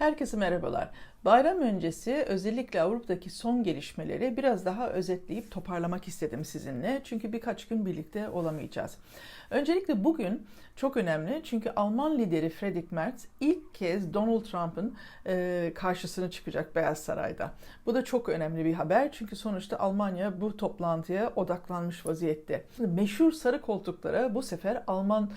Herkese merhabalar. Bayram öncesi özellikle Avrupa'daki son gelişmeleri biraz daha özetleyip toparlamak istedim sizinle. Çünkü birkaç gün birlikte olamayacağız. Öncelikle bugün çok önemli çünkü Alman lideri Friedrich Merz ilk kez Donald Trump'ın e, karşısına çıkacak Beyaz Saray'da. Bu da çok önemli bir haber çünkü sonuçta Almanya bu toplantıya odaklanmış vaziyette. Meşhur sarı koltuklara bu sefer Alman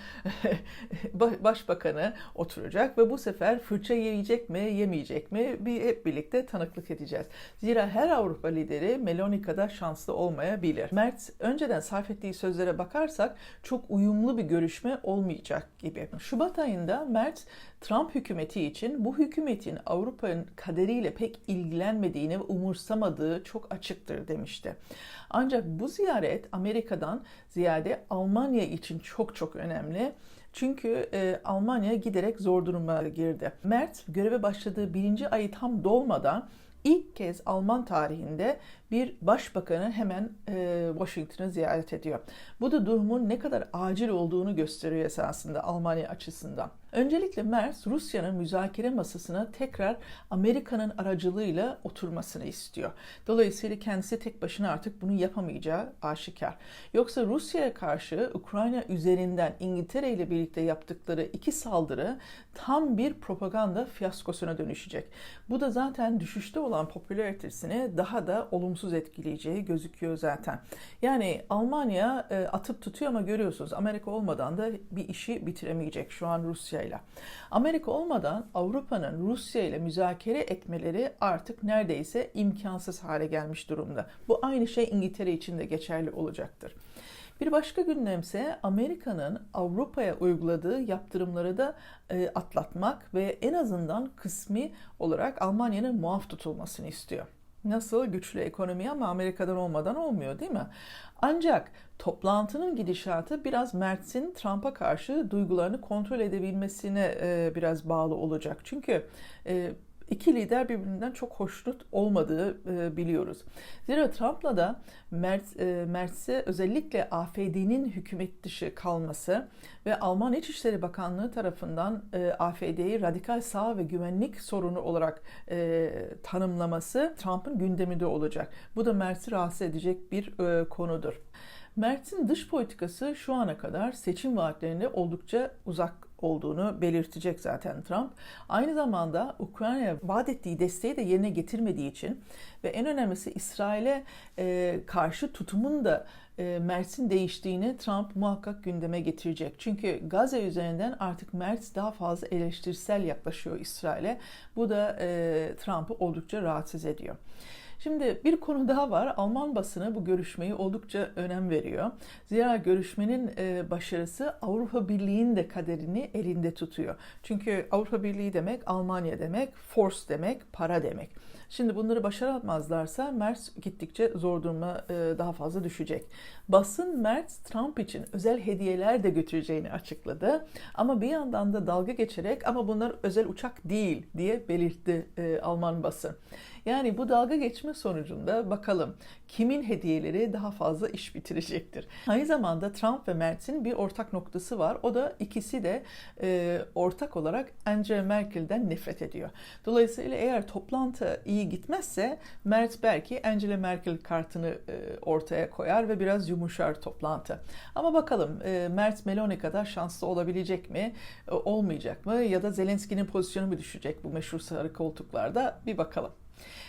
başbakanı oturacak ve bu sefer fırça yiyecek mi yemeyecek mi bir hep birlikte tanıklık edeceğiz. Zira her Avrupa lideri Meloni kadar şanslı olmayabilir. Merz önceden sarf ettiği sözlere bakarsak çok uyumlu bir görüşme olmayacak gibi. Şubat ayında Merz Trump hükümeti için bu hükümetin Avrupa'nın kaderiyle pek ilgilenmediğini ve umursamadığı çok açıktır demişti. Ancak bu ziyaret Amerika'dan ziyade Almanya için çok çok önemli. Çünkü e, Almanya giderek zor duruma girdi. Mert göreve başladığı birinci ayı tam dolmadan ilk kez Alman tarihinde bir başbakanı hemen e, Washington'ı ziyaret ediyor. Bu da durumun ne kadar acil olduğunu gösteriyor esasında Almanya açısından. Öncelikle Merz Rusya'nın müzakere masasına tekrar Amerika'nın aracılığıyla oturmasını istiyor. Dolayısıyla kendisi tek başına artık bunu yapamayacağı aşikar. Yoksa Rusya'ya karşı Ukrayna üzerinden İngiltere ile birlikte yaptıkları iki saldırı tam bir propaganda fiyaskosuna dönüşecek. Bu da zaten düşüşte olan popülaritesini daha da olumsuz etkileyeceği gözüküyor zaten. Yani Almanya e, atıp tutuyor ama görüyorsunuz Amerika olmadan da bir işi bitiremeyecek şu an Rusya ile. Amerika olmadan Avrupa'nın Rusya ile müzakere etmeleri artık neredeyse imkansız hale gelmiş durumda. Bu aynı şey İngiltere için de geçerli olacaktır. Bir başka gündemse Amerika'nın Avrupa'ya uyguladığı yaptırımları da e, atlatmak ve en azından kısmi olarak Almanya'nın muaf tutulmasını istiyor. Nasıl güçlü ekonomi ama Amerika'dan olmadan olmuyor değil mi? Ancak toplantının gidişatı biraz Mertz'in Trump'a karşı duygularını kontrol edebilmesine e, biraz bağlı olacak. Çünkü e, iki lider birbirinden çok hoşnut olmadığı e, biliyoruz. Zira Trump'la da Merz, e, özellikle AFD'nin hükümet dışı kalması ve Alman İçişleri Bakanlığı tarafından e, AFD'yi radikal sağ ve güvenlik sorunu olarak e, tanımlaması Trump'ın gündeminde olacak. Bu da Merz'i rahatsız edecek bir konudur. Mertz'in dış politikası şu ana kadar seçim vaatlerinde oldukça uzak olduğunu belirtecek zaten Trump. Aynı zamanda Ukrayna'ya vaat ettiği desteği de yerine getirmediği için ve en önemlisi İsrail'e e, karşı tutumun da e, Mertz'in değiştiğini Trump muhakkak gündeme getirecek. Çünkü Gazze üzerinden artık Mertz daha fazla eleştirsel yaklaşıyor İsrail'e. Bu da e, Trump'ı oldukça rahatsız ediyor. Şimdi bir konu daha var. Alman basını bu görüşmeyi oldukça önem veriyor. Zira görüşmenin e, başarısı Avrupa Birliği'nin de kaderini elinde tutuyor. Çünkü Avrupa Birliği demek Almanya demek, force demek, para demek. Şimdi bunları başaramazlarsa Merz gittikçe zor duruma e, daha fazla düşecek. Basın Merz Trump için özel hediyeler de götüreceğini açıkladı. Ama bir yandan da dalga geçerek ama bunlar özel uçak değil diye belirtti e, Alman basın. Yani bu dalga geçme sonucunda bakalım kimin hediyeleri daha fazla iş bitirecektir. Aynı zamanda Trump ve Mertz'in bir ortak noktası var. O da ikisi de e, ortak olarak Angela Merkel'den nefret ediyor. Dolayısıyla eğer toplantı iyi gitmezse Merz belki Angela Merkel kartını e, ortaya koyar ve biraz yumuşar toplantı. Ama bakalım e, Merz Meloni kadar şanslı olabilecek mi, e, olmayacak mı ya da Zelenski'nin pozisyonu mu düşecek bu meşhur sarı koltuklarda bir bakalım.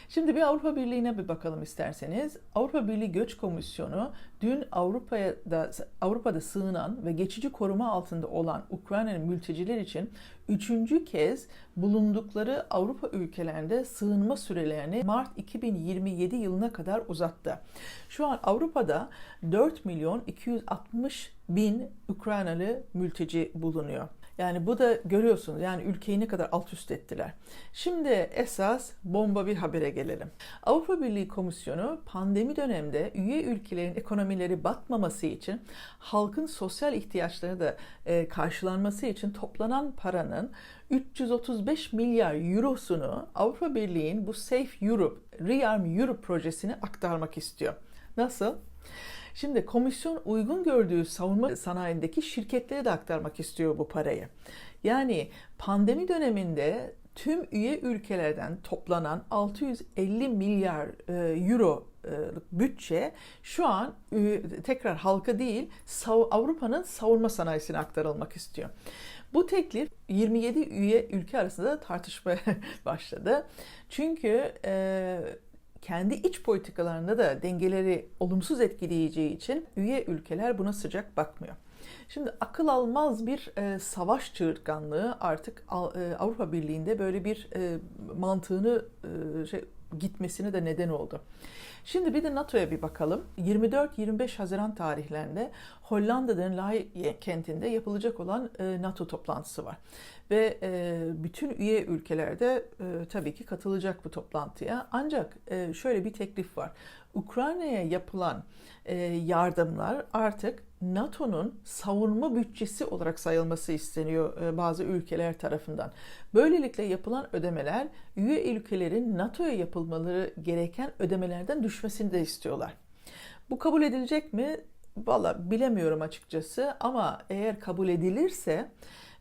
Şimdi bir Avrupa Birliği'ne bir bakalım isterseniz. Avrupa Birliği Göç Komisyonu dün Avrupa'da Avrupa'da sığınan ve geçici koruma altında olan Ukrayna'nın mülteciler için üçüncü kez bulundukları Avrupa ülkelerinde sığınma sürelerini Mart 2027 yılına kadar uzattı. Şu an Avrupa'da 4 milyon 260 bin Ukraynalı mülteci bulunuyor. Yani bu da görüyorsunuz yani ülkeyi ne kadar alt üst ettiler. Şimdi esas bomba bir habere gelelim. Avrupa Birliği Komisyonu pandemi döneminde üye ülkelerin ekonomileri batmaması için halkın sosyal ihtiyaçları da e, karşılanması için toplanan paranın 335 milyar eurosunu Avrupa Birliği'nin bu Safe Europe, Rearm Europe projesine aktarmak istiyor. Nasıl? Şimdi komisyon uygun gördüğü savunma sanayindeki şirketlere de aktarmak istiyor bu parayı. Yani pandemi döneminde tüm üye ülkelerden toplanan 650 milyar e, euro e, bütçe şu an e, tekrar halka değil Avrupa'nın savunma sanayisine aktarılmak istiyor. Bu teklif 27 üye ülke arasında tartışmaya başladı. Çünkü e, kendi iç politikalarında da dengeleri olumsuz etkileyeceği için üye ülkeler buna sıcak bakmıyor. Şimdi akıl almaz bir e, savaş çığırtkanlığı artık e, Avrupa Birliği'nde böyle bir e, mantığını e, şey gitmesine de neden oldu. Şimdi bir de NATO'ya bir bakalım. 24-25 Haziran tarihlerinde Hollanda'nın Laaken kentinde yapılacak olan e, NATO toplantısı var. Ve e, bütün üye ülkelerde e, tabii ki katılacak bu toplantıya. Ancak şöyle bir teklif var. Ukrayna'ya yapılan yardımlar artık NATO'nun savunma bütçesi olarak sayılması isteniyor bazı ülkeler tarafından. Böylelikle yapılan ödemeler üye ülkelerin NATO'ya yapılmaları gereken ödemelerden düşmesini de istiyorlar. Bu kabul edilecek mi? Valla bilemiyorum açıkçası ama eğer kabul edilirse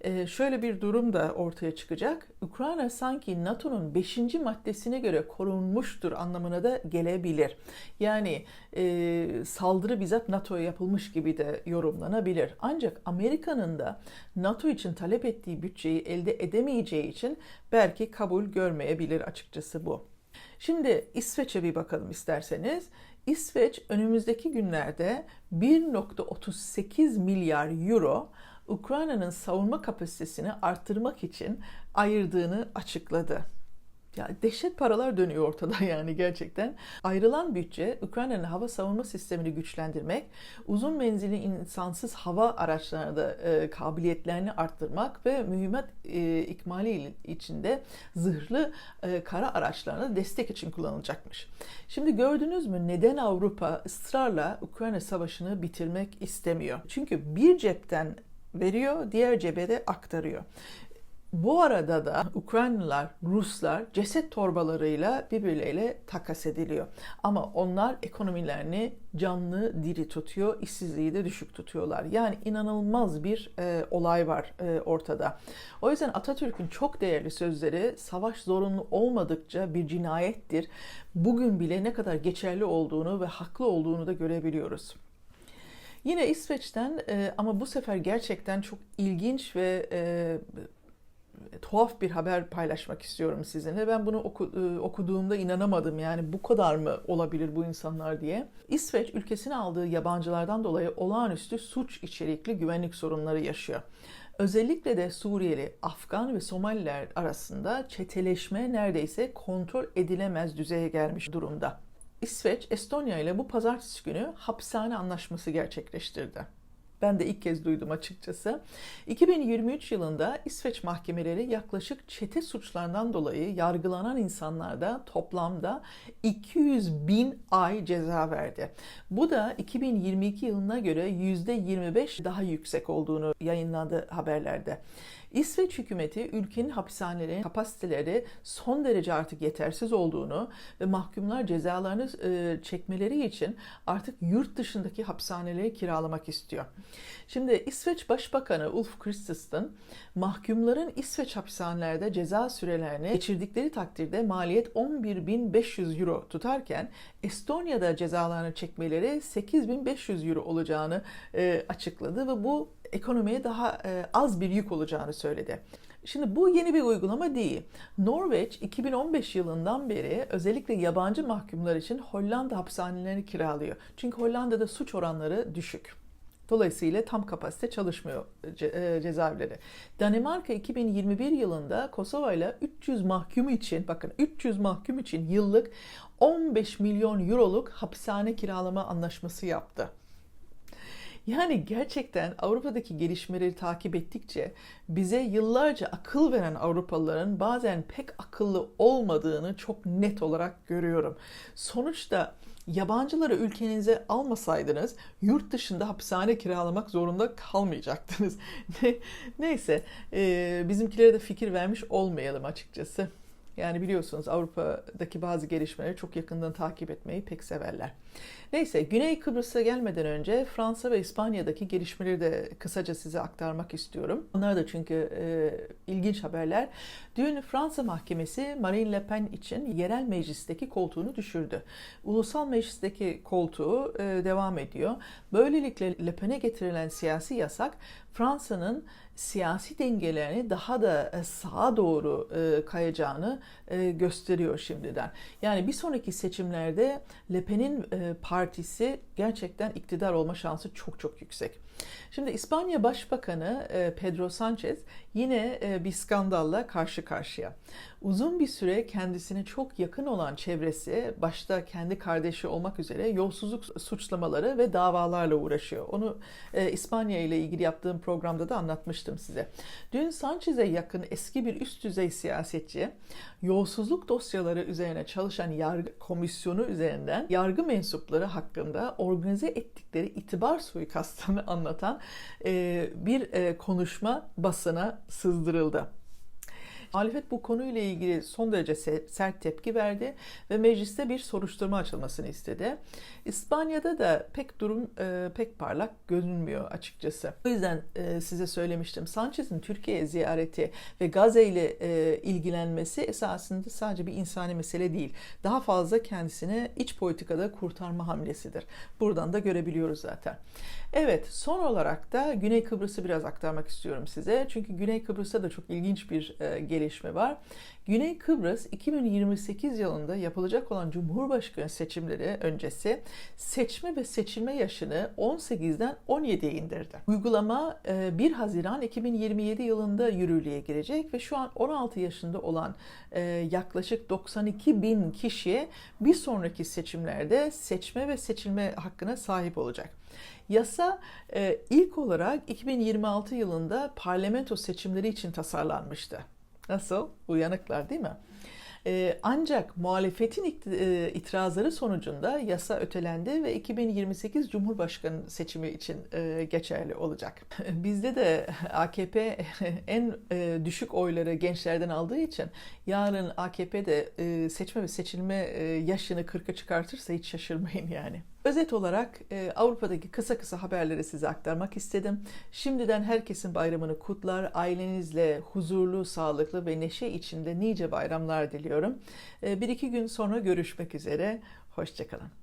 e, şöyle bir durum da ortaya çıkacak. Ukrayna sanki NATO'nun 5. maddesine göre korunmuştur anlamına da gelebilir. Yani e, saldırı bizzat NATO'ya yapılmış gibi de yorumlanabilir. Ancak Amerika'nın da NATO için talep ettiği bütçeyi elde edemeyeceği için belki kabul görmeyebilir açıkçası bu. Şimdi İsveç'e bir bakalım isterseniz. İsveç önümüzdeki günlerde 1.38 milyar euro Ukrayna'nın savunma kapasitesini arttırmak için ayırdığını açıkladı. Ya dehşet paralar dönüyor ortada yani gerçekten. Ayrılan bütçe Ukrayna'nın hava savunma sistemini güçlendirmek, uzun menzilli insansız hava araçlarında e, kabiliyetlerini arttırmak ve mühimmat e, ikmali içinde zırhlı e, kara araçlarına destek için kullanılacakmış. Şimdi gördünüz mü neden Avrupa ısrarla Ukrayna savaşını bitirmek istemiyor? Çünkü bir cepten veriyor, diğer cebe de aktarıyor. Bu arada da Ukraynalılar, Ruslar ceset torbalarıyla birbirleriyle takas ediliyor. Ama onlar ekonomilerini canlı diri tutuyor, işsizliği de düşük tutuyorlar. Yani inanılmaz bir e, olay var e, ortada. O yüzden Atatürk'ün çok değerli sözleri savaş zorunlu olmadıkça bir cinayettir. Bugün bile ne kadar geçerli olduğunu ve haklı olduğunu da görebiliyoruz. Yine İsveç'ten e, ama bu sefer gerçekten çok ilginç ve e, tuhaf bir haber paylaşmak istiyorum sizinle. Ben bunu oku, e, okuduğumda inanamadım yani bu kadar mı olabilir bu insanlar diye. İsveç ülkesine aldığı yabancılardan dolayı olağanüstü suç içerikli güvenlik sorunları yaşıyor. Özellikle de Suriyeli, Afgan ve Somaliler arasında çeteleşme neredeyse kontrol edilemez düzeye gelmiş durumda. İsveç, Estonya ile bu pazartesi günü hapishane anlaşması gerçekleştirdi. Ben de ilk kez duydum açıkçası. 2023 yılında İsveç mahkemeleri yaklaşık çete suçlarından dolayı yargılanan insanlarda toplamda 200 bin ay ceza verdi. Bu da 2022 yılına göre %25 daha yüksek olduğunu yayınlandı haberlerde. İsveç hükümeti ülkenin hapishanelerinin kapasiteleri son derece artık yetersiz olduğunu ve mahkumlar cezalarını e, çekmeleri için artık yurt dışındaki hapishaneleri kiralamak istiyor. Şimdi İsveç Başbakanı Ulf Kristersson mahkumların İsveç hapishanelerde ceza sürelerini geçirdikleri takdirde maliyet 11.500 euro tutarken Estonya'da cezalarını çekmeleri 8.500 euro olacağını e, açıkladı ve bu ekonomiye daha e, az bir yük olacağını söyledi. Şimdi bu yeni bir uygulama değil. Norveç 2015 yılından beri özellikle yabancı mahkumlar için Hollanda hapishanelerini kiralıyor. Çünkü Hollanda'da suç oranları düşük. Dolayısıyla tam kapasite çalışmıyor ce, e, cezaevleri. Danimarka 2021 yılında Kosova ile 300 mahkum için bakın 300 mahkum için yıllık 15 milyon euroluk hapishane kiralama anlaşması yaptı. Yani gerçekten Avrupa'daki gelişmeleri takip ettikçe bize yıllarca akıl veren Avrupalıların bazen pek akıllı olmadığını çok net olarak görüyorum. Sonuçta yabancıları ülkenize almasaydınız yurt dışında hapishane kiralamak zorunda kalmayacaktınız. Neyse bizimkilere de fikir vermiş olmayalım açıkçası. Yani biliyorsunuz Avrupa'daki bazı gelişmeleri çok yakından takip etmeyi pek severler. Neyse Güney Kıbrıs'a gelmeden önce Fransa ve İspanya'daki gelişmeleri de kısaca size aktarmak istiyorum. Onlar da çünkü e, ilginç haberler. Dün Fransa Mahkemesi Marine Le Pen için yerel meclisteki koltuğunu düşürdü. Ulusal meclisteki koltuğu e, devam ediyor. Böylelikle Le Pen'e getirilen siyasi yasak Fransa'nın siyasi dengelerini daha da e, sağa doğru e, kayacağını e, gösteriyor şimdiden. Yani bir sonraki seçimlerde Le Pen'in partisi gerçekten iktidar olma şansı çok çok yüksek. Şimdi İspanya Başbakanı Pedro Sanchez yine bir skandalla karşı karşıya. Uzun bir süre kendisine çok yakın olan çevresi, başta kendi kardeşi olmak üzere yolsuzluk suçlamaları ve davalarla uğraşıyor. Onu İspanya ile ilgili yaptığım programda da anlatmıştım size. Dün Sanchez'e yakın eski bir üst düzey siyasetçi, yolsuzluk dosyaları üzerine çalışan yargı komisyonu üzerinden yargı mensupları hakkında organize ettikleri itibar suikastını anlatan bir konuşma basına sızdırıldı. Muhalefet bu konuyla ilgili son derece sert tepki verdi ve mecliste bir soruşturma açılmasını istedi. İspanya'da da pek durum e, pek parlak görünmüyor açıkçası. O yüzden e, size söylemiştim. Sanchez'in Türkiye ziyareti ve Gazze ile e, ilgilenmesi esasında sadece bir insani mesele değil. Daha fazla kendisini iç politikada kurtarma hamlesidir. Buradan da görebiliyoruz zaten. Evet, son olarak da Güney Kıbrıs'ı biraz aktarmak istiyorum size. Çünkü Güney Kıbrıs'ta da çok ilginç bir e, gelişme var. Güney Kıbrıs 2028 yılında yapılacak olan Cumhurbaşkanı seçimleri öncesi seçme ve seçilme yaşını 18'den 17'ye indirdi. Uygulama 1 e, Haziran 2027 yılında yürürlüğe girecek ve şu an 16 yaşında olan e, yaklaşık 92 bin kişiye bir sonraki seçimlerde seçme ve seçilme hakkına sahip olacak. Yasa e, ilk olarak 2026 yılında parlamento seçimleri için tasarlanmıştı. Nasıl? Uyanıklar değil mi? Ee, ancak muhalefetin e, itirazları sonucunda yasa ötelendi ve 2028 Cumhurbaşkanı seçimi için e, geçerli olacak. Bizde de AKP en e, düşük oyları gençlerden aldığı için yarın AKP de seçme ve seçilme yaşını 40'a çıkartırsa hiç şaşırmayın yani. Özet olarak Avrupa'daki kısa kısa haberleri size aktarmak istedim. Şimdiden herkesin bayramını kutlar, ailenizle huzurlu, sağlıklı ve neşe içinde nice bayramlar diliyorum. Bir iki gün sonra görüşmek üzere. Hoşçakalın.